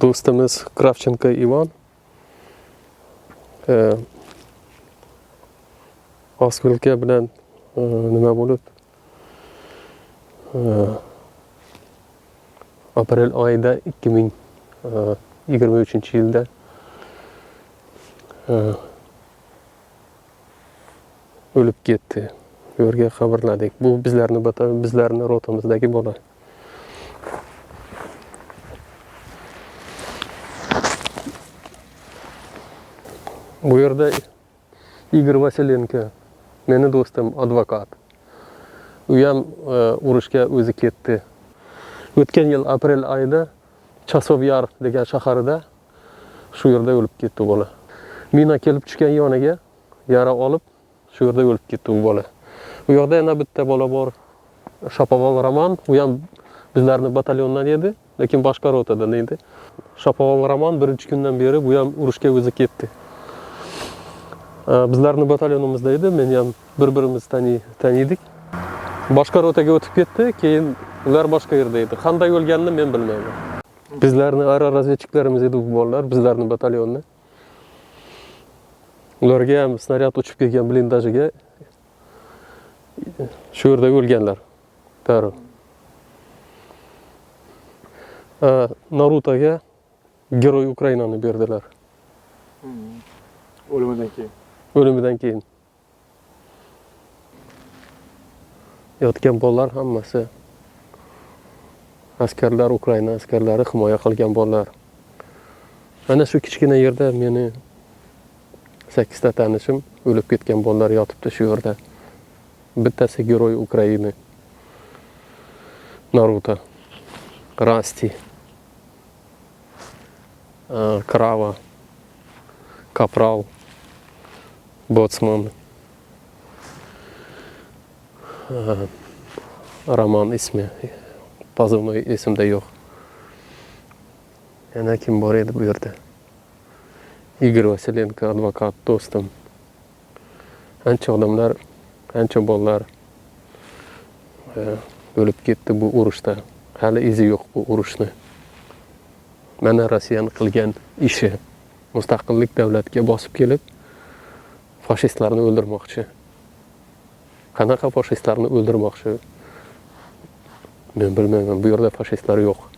do'stimiz Kravchenko Ivan e, Oskulka bilan nima bo'lib aprel oyida 2023 yilda o'lib ketdi. Bu yerga xabarladik. Bu bizlarni bizlarni rotamizdagi bola. Bu yerda Igor Vasilenko, meni do'stim advokat. U ham urushga o'zi ketdi. O'tgan yil aprel oyida Chasovyar degan shaharida shu yerda o'lib ketdi bola. Mina kelib tushgan yoniga yara olib shu yerda o'lib ketdi u bola. Bu yoqda yana bitta bola bor. Shapoval Roman, u ham bizlarni batalyondan edi, lekin boshqa rotadan edi. Shapoval Roman birinchi kundan beri bu ham urushga o'zi ketdi. Э, bizlarni batalyonimizda edi men ham bir birimiz tani- taniydik. Boshqa rotaga o'tib ketdi keyin ular boshqa yerda edi. Qanday o'lganini men bilmayman. Bizlarni aerorazvedchiklarimiz edi bu bolalar bizlarni batalyonni ularga ham snaryad uchib kelgan blindajiga shu yerda o'lganlar darrov. Э, A, narutoga giroy ukrainani berdilar. Hmm. O'limidan keyin. O'limidan keyin. Yotgan bolalar hammasi. Askarlar ukraina askarlari himoya qilgan bolalar. Mana shu kichkina yerda meni sakkizta tanishim o'lib ketgan bolalar yotibdi shu yerda. Bittasi geroy ukraini. Naruto. Rasti. Krava. Kapral. botsman a, roman ismi позывной esimda yo'q yana kim bor edi bu yerda igor vasilenko advokat do'stim ancha odamlar ancha bolalar e, o'lib ketdi bu urushda hali izi yo'q bu urushni mana rossiyani qilgan ishi mustaqillik davlatga bosib kelib fashistlarni o'ldirmoqchi. Qanaqa fashistlarni o'ldirmoqchi? Men bilmayman bu yerda fashistlar yo'q.